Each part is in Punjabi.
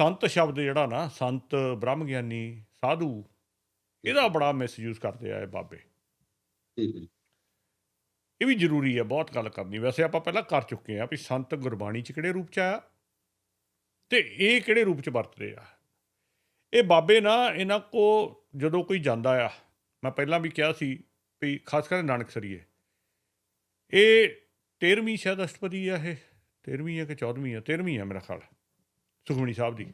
ਸੰਤ ਸ਼ਬਦ ਜਿਹੜਾ ਨਾ ਸੰਤ ਬ੍ਰਹਮ ਗਿਆਨੀ ਸਾਧੂ ਇਹਦਾ ਬੜਾ ਮਿਸਯੂਜ਼ ਕਰਦੇ ਆ ਇਹ ਬਾਬੇ। ਇਹ ਵੀ ਜ਼ਰੂਰੀ ਹੈ ਬਹੁਤ ਗੱਲ ਕਰਨੀ। ਵੈਸੇ ਆਪਾਂ ਪਹਿਲਾਂ ਕਰ ਚੁੱਕੇ ਆ ਵੀ ਸੰਤ ਗੁਰਬਾਣੀ ਚ ਕਿਹੜੇ ਰੂਪ ਚ ਆਇਆ ਤੇ ਇਹ ਕਿਹੜੇ ਰੂਪ ਚ ਵਰਤਦੇ ਆ। ਇਹ ਬਾਬੇ ਨਾ ਇਹਨਾਂ ਕੋ ਜਦੋਂ ਕੋਈ ਜਾਂਦਾ ਆ ਮੈਂ ਪਹਿਲਾਂ ਵੀ ਕਿਹਾ ਸੀ ਵੀ ਖਾਸ ਕਰਕੇ ਨਾਨਕ ਸਰੀਏ ਇਹ 13ਵੀਂ ਸ਼ਾਇਦ ਅਸ਼ਟਪਦੀ ਆ ਇਹ 13ਵੀਂ ਆ ਕਿ 14ਵੀਂ ਆ? 13ਵੀਂ ਆ ਮੇਰਾ ਖਿਆਲ। ਸੁਖਮਣੀ ਸਾਹਿਬ ਦੀ।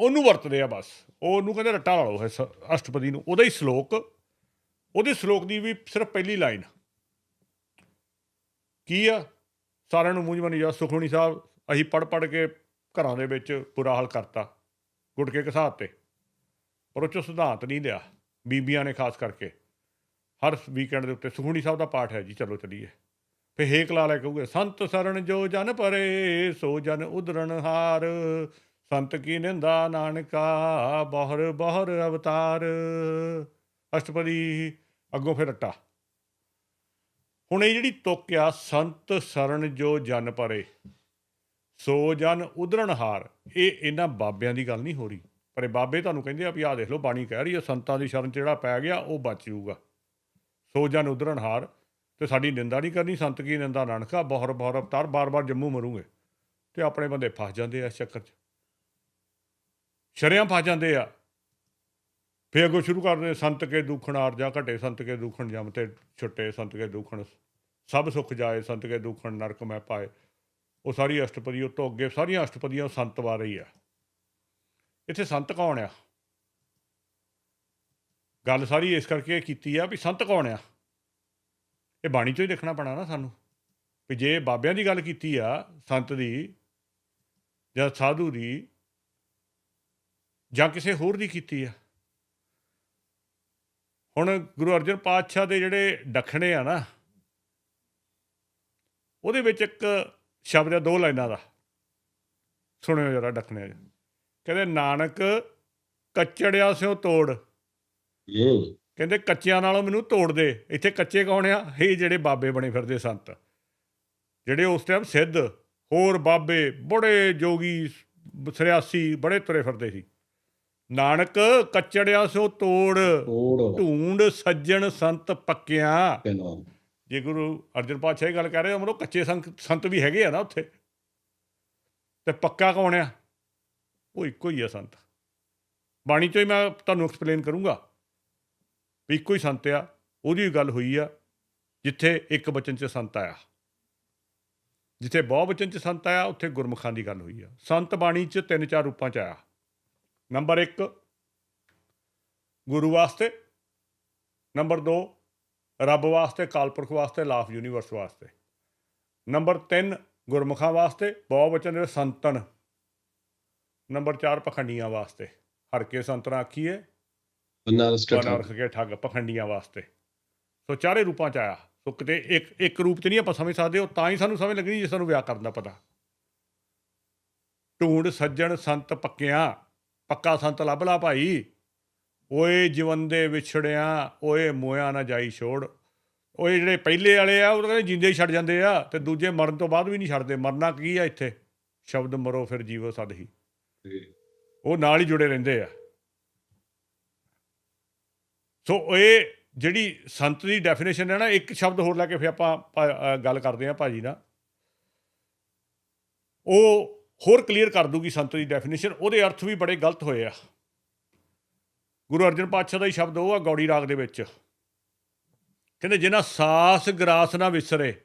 ਉਹਨੂੰ ਵਰਤਦੇ ਆ ਬਸ। ਉਹ ਉਹਨੂੰ ਕਹਿੰਦੇ ਰੱਟਾ ਲਾ ਲਓ, ਇਸ ਅਸ਼ਟਪਦੀ ਨੂੰ। ਉਹਦਾ ਹੀ ਸ਼ਲੋਕ, ਉਹਦੇ ਸ਼ਲੋਕ ਦੀ ਵੀ ਸਿਰਫ ਪਹਿਲੀ ਲਾਈਨ। ਕੀ ਆ? ਸਾਰਿਆਂ ਨੂੰ ਮੂੰਹ ਜਮਨੀ ਜਾ ਸੁਖਮਣੀ ਸਾਹਿਬ, ਅਸੀਂ ਪੜ ਪੜ ਕੇ ਘਰਾਂ ਦੇ ਵਿੱਚ ਬੁਰਾ ਹਾਲ ਕਰਤਾ ਗੁਟਕੇ ਘਸਾਤ ਤੇ। ਪਰ ਉਹ ਚੋਂ ਸਿਧਾਂਤ ਨਹੀਂ ਲਿਆ, ਬੀਬੀਆਂ ਨੇ ਖਾਸ ਕਰਕੇ। ਹਰ ਵੀਕਐਂਡ ਦੇ ਉੱਤੇ ਸੁਖਮਣੀ ਸਾਹਿਬ ਦਾ ਪਾਠ ਹੈ ਜੀ, ਚਲੋ ਚਲੀਏ। ਫੇ ਹੇਕ ਲਾ ਲੈ ਕਹੂਗੇ, ਸੰਤ ਸਰਣ ਜੋ ਜਨ ਪਰੇ, ਸੋ ਜਨ ਉਦਰਣ ਹਾਰ। ਸੰਤ ਕੀ ਨਿੰਦਾ ਨਾਨਕਾ, ਬਹਰ ਬਹੁਰ ਅਵਤਾਰ। ਅਸ਼ਟਪਦੀ ਅੱਗੋਂ ਫਿਰ ਰੱਟਾ ਹੁਣ ਇਹ ਜਿਹੜੀ ਤੁਕ ਆ, ਸੰਤ ਸਰਣ ਜੋ ਜਨ ਪਰੇ, ਸੋ ਜਨ ਉਦਰਣ ਹਾਰ। ਇਹ ਇਹਨਾਂ ਬਾਬਿਆਂ ਦੀ ਗੱਲ ਨਹੀਂ ਹੋ ਰਹੀ। ਪਰ ਇਹ ਬਾਬੇ ਤੁਹਾਨੂੰ ਕਹਿੰਦੇ ਆ ਵੀ ਆਹ ਦੇਖ ਲਓ, ਬਾਣੀ ਕਹਿ ਰਹੀ ਹੈ ਸੰਤਾਂ ਦੀ ਸ਼ਰਨ 'ਚ ਜਿਹੜਾ ਪੈ ਗਿਆ, ਉਹ ਬਚ ਜਾਊਗਾ। ਸੋ ਜਨ ਉਧਰਨ ਹਾਰ। ਤੇ ਸਾਡੀ ਨਿੰਦਾ ਨਹੀਂ ਕਰਨੀ, ਸੰਤ ਕੀ ਨਿੰਦਾ ਨਾਨਕਾ? ਬਹੁਰ ਬਹੁਰ ਅਵਤਾਰ ਬਾਰ-ਬਾਰ ਜੰਮੂ ਮਰੂਗੇ। ਤੇ ਆਪਣੇ ਬੰਦੇ ਫਸ ਜਾਂਦੇ ਆ ਇਸ ਚੱਕਰ 'ਚ। ਸ਼ਰਿਆਂ ਫਸ ਜਾਂਦੇ ਆ। ਫੇਰ ਅੱਗੋਂ ਸ਼ੁਰੂ ਕਰਦੇ ਸੰਤ ਕੇ ਦੁਖਣ ਆਰ ਜਾ ਘਟੇ, ਸੰਤ ਕੇ ਦੁਖਣ ਜਮ ਤੇ ਛੁੱਟੇ, ਸੰਤ ਕੇ ਦੁਖਣ। ਸਭ ਸੁਖ ਜਾਏ, ਸੰਤ ਕੇ ਦੁਖਣ, ਨਰਕ ਮੈਂ ਪਾਏ। ਉਹ ਸਾਰੀ ਅਸ਼ਟਪਦੀ ਉਹ ਤੋਂ ਅੱਗੇ, ਸਾਰੀਆਂ ਅਸ਼ਟਪਦੀਆਂ ਸੰਤ ਬਾਰੇ ਹੀ ਆ। ਇੱਥੇ ਸੰਤ ਕੌਣ ਆ? ਗੱਲ ਸਾਰੀ ਇਸ ਕਰਕੇ ਕੀਤੀ ਆ ਵੀ ਸੰਤ ਕੌਣ ਆ? ਇਹ ਬਾਣੀ ਚੋਂ ਹੀ ਦੇਖਣਾ ਪੈਣਾ ਨਾ ਸਾਨੂੰ ਵੀ ਜੇ ਬਾਬਿਆਂ ਦੀ ਗੱਲ ਕੀਤੀ ਆ, ਸੰਤ ਦੀ ਜਾਂ ਸਾਧੂ ਦੀ ਜਾਂ ਕਿਸੇ ਹੋਰ ਦੀ ਕੀਤੀ ਆ। ਹੁਣ ਗੁਰੂ ਅਰਜਨ ਪਾਤਸ਼ਾਹ ਦੇ ਜਿਹੜੇ ਡਖਣੇ ਆ ਨਾ, ਉਹਦੇ ਵਿੱਚ ਇੱਕ ਸ਼ਬਦ ਆ ਦੋ ਲਾਈਨਾਂ ਦਾ। ਸੁਣਿਓ ਜਰਾ ਡਖਣੇ ਕਹਿੰਦੇ, ਨਾਨਕ ਕੱਚੜਿਆ ਸਿਓ ਤੋੜ। ਕਹਿੰਦੇ ਕੱਚਿਆਂ ਨਾਲੋਂ ਮੈਨੂੰ ਤੋੜ ਦੇ। ਇੱਥੇ ਕੱਚੇ ਕੌਣ ਆ? ਇਹ ਜਿਹੜੇ ਬਾਬੇ ਬਣੇ ਫਿਰਦੇ ਸੰਤ। ਜਿਹੜੇ ਉਸ ਟਾਈਮ ਸਿੱਧ ਹੋਰ ਬਾਬੇ ਬੜੇ ਜੋਗੀ ਸਰਿਆਸੀ ਬੜੇ ਤੁਰੇ ਫਿਰਦੇ ਸੀ। ਨਾਨਕ ਕੱਚੜਿਆ ਸਿਓ ਤੋੜ। ਢੂੰਡ ਸੱਜਣ ਸੰਤ ਪੱਕਿਆਂ। ਜੇ ਗੁਰੂ ਅਰਜਨ ਪਾਤਸ਼ਾਹ ਇਹ ਗੱਲ ਕਰ ਰਹੇ ਹੋ ਮਨੋ ਕੱਚੇ ਸੰਤ ਵੀ ਹੈਗੇ ਆ ਨਾ ਉੱਥੇ। ਤੇ ਪੱਕਾ ਕੌਣ ਆ? ਉਹ ਇੱਕੋ ਹੀ ਆ ਸੰਤ। ਬਾਣੀ ਚੋਂ ਹੀ ਮੈਂ ਤੁਹਾਨੂੰ ਐਕਸਪਲੇਨ ਕਰੂੰਗਾ। ਵੀ ਇੱਕੋ ਹੀ ਸੰਤ ਆ, ਉਹਦੀ ਗੱਲ ਹੋਈ ਆ, ਜਿੱਥੇ ਇੱਕ ਬਚਨ ਚ ਸੰਤ ਆਇਆ। ਜਿੱਥੇ ਬਹੁ ਬਚਨ ਚ ਸੰਤ ਆਇਆ, ਉੱਥੇ ਗੁਰਮੁਖਾਂ ਦੀ ਗੱਲ ਹੋਈ ਆ। ਸੰਤ ਬਾਣੀ ਚ ਤਿੰਨ ਚਾਰ ਰੂਪਾਂ ਚ ਆਇਆ। ਨੰਬਰ 1 ਗੁਰੂ ਵਾਸਤੇ। ਨੰਬਰ 2 ਰੱਬ ਵਾਸਤੇ ਕਾਲਪੁਰਖ ਵਾਸਤੇ ਲਾਫ ਯੂਨੀਵਰਸ ਵਾਸਤੇ। ਨੰਬਰ 3 ਗੁਰਮੁਖਾਂ ਵਾਸਤੇ, ਬਹੁ ਵਚਨ ਦੇ ਸੰਤਨ। ਨੰਬਰ 4 ਪਖੰਡੀਆਂ ਵਾਸਤੇ। ਹਰ ਕੇ ਸੰਤਨਾ ਆਖੀਏ ਬਣਾ ਰੱਖ ਕੇ ਠੱਗ ਪਖੰਡੀਆਂ ਵਾਸਤੇ। ਸੋ ਚਾਰੇ ਰੂਪਾਂ ਚ ਆਇਆ। ਸੋ ਕਿਤੇ ਇੱਕ ਇੱਕ ਰੂਪ ਚ ਨਹੀਂ ਆਪਾਂ ਸਮਝ ਸਕਦੇ ਉਹ ਤਾਂ ਹੀ ਸਾਨੂੰ ਸਮਝ ਲੱਗਣੀ ਜੇ ਸਾਨੂੰ ਵਿਆਕਰਨ ਦਾ ਪਤਾ। ਢੂੰਡ ਸੱਜਣ ਸੰਤ ਪੱਕਿਆਂ ਪੱਕਾ ਸੰਤ ਲੱਭ ਲਾ ਭਾਈ। ਓਏ ਜੀਵਨ ਦੇ ਵਿਛੜਿਆਂ ਓਏ ਮੋਇਆ ਨਾ ਜਾਈ ਛੋੜ। ਓਏ ਜਿਹੜੇ ਪਹਿਲੇ ਵਾਲੇ ਆ ਉਹ ਤਾਂ ਕਹਿੰਦੇ ਜਿੰਦੇ ਹੀ ਛੱਡ ਜਾਂਦੇ ਆ ਤੇ ਦੂਜੇ ਮਰਨ ਤੋਂ ਬਾਅਦ ਵੀ ਨਹੀਂ ਛੱਡਦੇ। ਮਰਨਾ ਕੀ ਆ ਇੱਥੇ? ਸ਼ਬਦ ਮਰੋ ਫਿਰ ਜੀਵੋ ਸਦ ਹੀ। ਉਹ ਨਾਲ ਹੀ ਜੁੜੇ ਰਹਿੰਦੇ ਆ। ਸੋ ਇਹ ਜਿਹੜੀ ਸੰਤ ਦੀ ਡੈਫੀਨੇਸ਼ਨ ਹੈ ਨਾ, ਇੱਕ ਸ਼ਬਦ ਹੋਰ ਲੈ ਕੇ ਫਿਰ ਆਪਾਂ ਭਾ- ਗੱਲ ਕਰਦੇ ਹਾਂ ਭਾਜੀ ਨਾਲ। ਉਹ ਹੋਰ ਕਲੀਅਰ ਕਰ ਦੂਗੀ ਸੰਤ ਦੀ ਡੈਫੀਨੇਸ਼ਨ ਉਹਦੇ ਅਰਥ ਵੀ ਬੜੇ ਗਲਤ ਹੋਏ ਆ। ਗੁਰੂ ਅਰਜਨ ਪਾਤਸ਼ਾਹ ਦਾ ਹੀ ਸ਼ਬਦ ਉਹ ਆ, ਗੌੜੀ ਰਾਗ ਦੇ ਵਿੱਚ। ਕਹਿੰਦੇ, ਜਿਨ੍ਹਾਂ ਸਾਸ ਗਰਾਸ ਨਾ ਵਿਸਰੇ,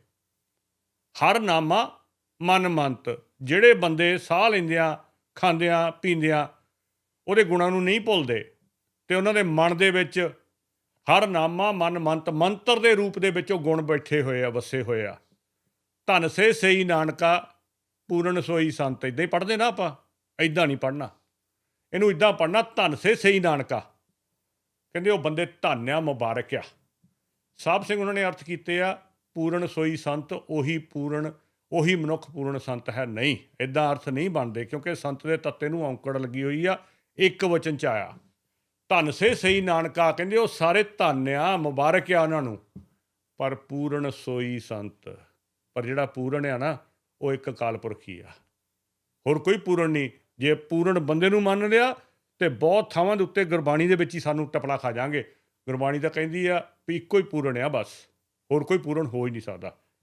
ਹਰ ਨਾਮਾ ਮਨ ਮੰਤ। ਜਿਹੜੇ ਬੰਦੇ ਸਾਹ ਲੈਂਦਿਆਂ, ਖਾਂਦਿਆਂ, ਪੀਂਦਿਆਂ ਉਹਦੇ ਗੁਣਾਂ ਨੂੰ ਨਹੀਂ ਭੁੱਲਦੇ, ਤੇ ਉਹਨਾਂ ਦੇ ਮਨ ਦੇ ਵਿੱਚ ਹਰ ਨਾਮਾ ਮਨ ਮੰਤ, ਮੰਤਰ ਦੇ ਰੂਪ ਦੇ ਵਿੱਚ ਉਹ ਗੁਣ ਬੈਠੇ ਹੋਏ ਆ, ਵਸੇ ਹੋਏ ਆ। ਧਨ ਸੇ ਸਈ ਨਾਨਕਾ, ਪੂਰਨ ਸੋਈ ਸੰਤ। ਇਦਾਂ ਹੀ ਪੜ੍ਹਦੇ ਨਾ ਆਪਾਂ ਇਦਾਂ ਨਹੀਂ ਪੜ੍ਹਨਾ। ਇਹਨੂੰ ਇਦਾਂ ਪੜ੍ਹਨਾ, ਧਨ ਸੇ ਸਈ ਨਾਨਕਾ। ਕਹਿੰਦੇ ਉਹ ਬੰਦੇ ਧੰਨਿਆ ਮੁਬਾਰਕ ਆ। ਸਾਹਿਬ ਸਿੰਘ ਉਹਨਾਂ ਨੇ ਅਰਥ ਕੀਤੇ ਆ, ਪੂਰਨ ਸੋਈ ਸੰਤ, ਉਹੀ ਪੂਰਨ, ਉਹੀ ਮਨੁੱਖ ਪੂਰਨ ਸੰਤ ਹੈ। ਨਹੀਂ ਇਦਾਂ ਅਰਥ ਨਹੀਂ ਬਣਦੇ, ਕਿਉਂਕਿ ਸੰਤ ਦੇ ਤੱਤੇ ਨੂੰ ਔਂਕੜ ਲੱਗੀ ਹੋਈ ਆ, ਇੱਕ ਵਚਨ ਚ ਆਇਆ। ਧੰਨ ਸੇ ਸਹੀ ਨਾਨਕਾ, ਕਹਿੰਦੇ ਉਹ ਸਾਰੇ ਧੰਨ ਆ ਮੁਬਾਰਕ ਆ ਉਹਨਾਂ ਨੂੰ। ਪਰ ਪੂਰਨ ਸੋਈ ਸੰਤ, ਪਰ ਜਿਹੜਾ ਪੂਰਨ ਆ ਨਾ, ਉਹ ਇੱਕ ਕਾਲਪੁਰਖ ਹੀ ਆ। ਹੋਰ ਕੋਈ ਪੂਰਨ ਨਹੀਂ। ਜੇ ਪੂਰਨ ਬੰਦੇ ਨੂੰ ਮੰਨ ਲਿਆ, ਤੇ ਬਹੁਤ ਥਾਵਾਂ ਦੇ ਉੱਤੇ ਗੁਰਬਾਣੀ ਦੇ ਵਿੱਚ ਹੀ ਸਾਨੂੰ ਟਪਲਾ ਖਾ ਜਾਾਂਗੇ ਗੁਰਬਾਣੀ ਤਾਂ ਕਹਿੰਦੀ ਆ ਵੀ ਇੱਕੋ ਹੀ ਪੂਰਨ ਆ ਬਸ। ਹੋਰ ਕੋਈ ਪੂਰਨ ਹੋ ਹੀ ਨਹੀਂ ਸਕਦਾ।